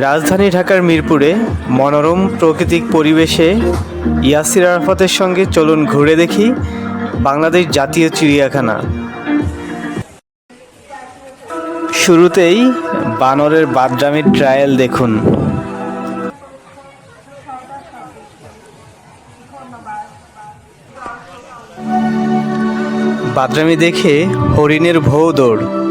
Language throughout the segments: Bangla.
রাজধানী ঢাকার মিরপুরে মনোরম প্রাকৃতিক পরিবেশে ইয়াসির আরাফাতের সঙ্গে চলুন ঘুরে দেখি বাংলাদেশ জাতীয় চিড়িয়াখানা। শুরুতেই বানরের বাদরামির ট্রায়াল দেখুন। বাদরামি দেখে হরিণের ভৌ দৌড়।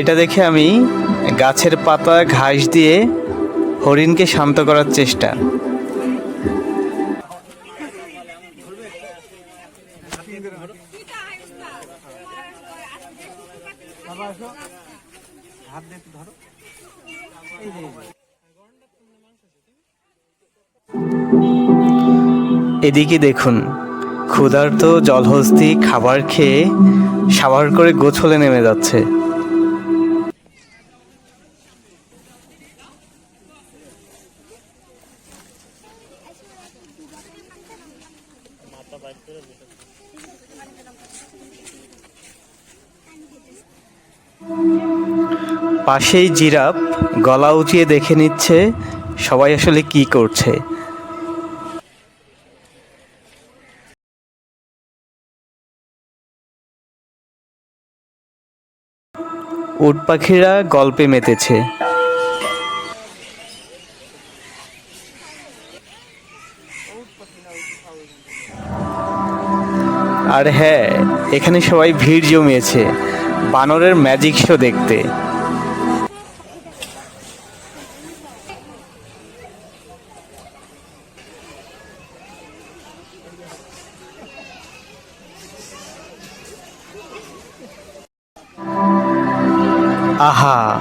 এটা দেখে আমি গাছের পাতা ঘাস দিয়ে হরিণকে শান্ত করার চেষ্টা। এদিকে দেখুন, ক্ষুধার্ত জলহস্তি খাবার খেয়ে সাবার করে গোছলে নেমে যাচ্ছে। পাশেই জিরাফ গলা উঁচিয়ে দেখে নিচ্ছে সবাই আসলে কি করছে। উট পাখিরা গল্পে মেতেছে। আর হ্যাঁ এখানে সবাই ভিড় জমিয়েছে বানরের ম্যাজিক শো দেখতে। আহা,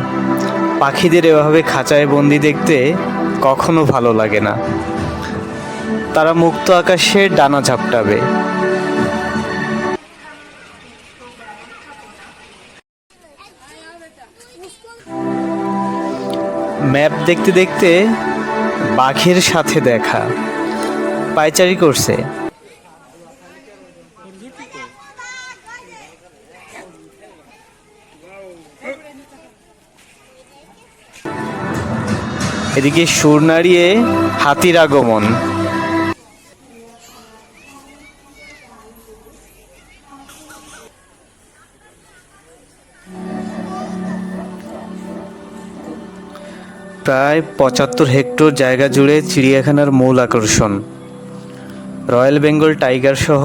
পাখিদের এভাবে খাঁচায় বন্দি দেখতে কখনো ভালো লাগে না। তারা মুক্ত আকাশে ডানা ঝাপটাবে। ম্যাপ দেখতে দেখতে বাঘের সাথে দেখা। পায়চারি করছে। এদিকে সুর নাড়িয়ে হাতির আগমন। প্রায় পঁচাত্তর হেক্টর জায়গা জুড়ে চিড়িয়াখানার মূল আকর্ষণ। রয়্যাল বেঙ্গল টাইগার সহ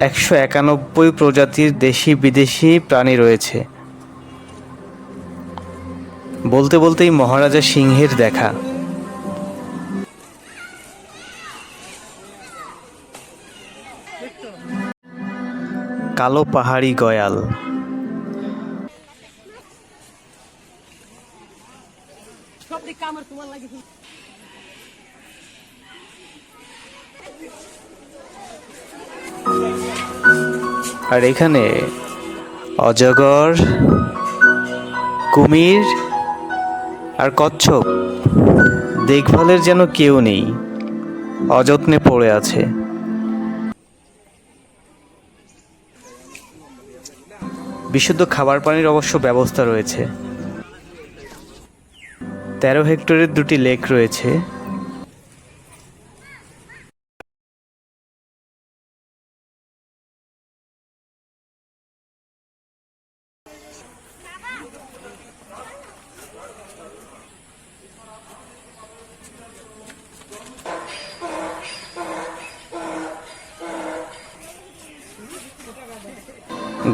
একশো একানব্বই প্রজাতির দেশি বিদেশি প্রাণী রয়েছে। বলতে বলতেই মহারাজা সিংহের দেখা। কালো পাহাড়ি গয়াল। কামড় তোমার লাগে আর এখানে অজগর, কুমির আর কচ্ছপ, দেখভালের যেন কেউ নেই, অযত্নে পড়ে আছে। বিশুদ্ধ খাবার পানির অবশ্য ব্যবস্থা রয়েছে। তেরো হেক্টরের দুটি লেক রয়েছে।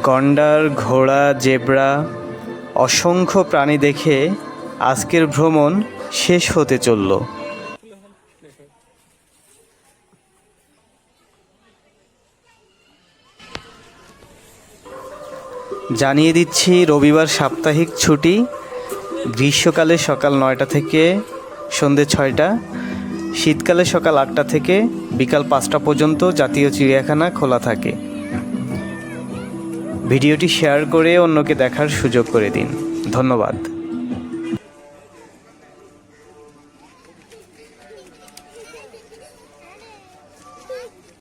গন্ডার ঘোড়া জেব্রা অসংখ্য প্রাণী দেখে আজকের ভ্রমণ শেষ হতে চলল। জানিয়ে দিচ্ছি, রবিবার সাপ্তাহিক ছুটি। গ্রীষ্মকালে সকাল নয়টা থেকে সন্ধে ছয়টা, শীতকালে সকাল আটটা থেকে বিকাল পাঁচটা পর্যন্ত জাতীয় চিড়িয়াখানা খোলা থাকে। ভিডিওটি শেয়ার করে অন্যকে দেখার সুযোগ করে দিন। ধন্যবাদ।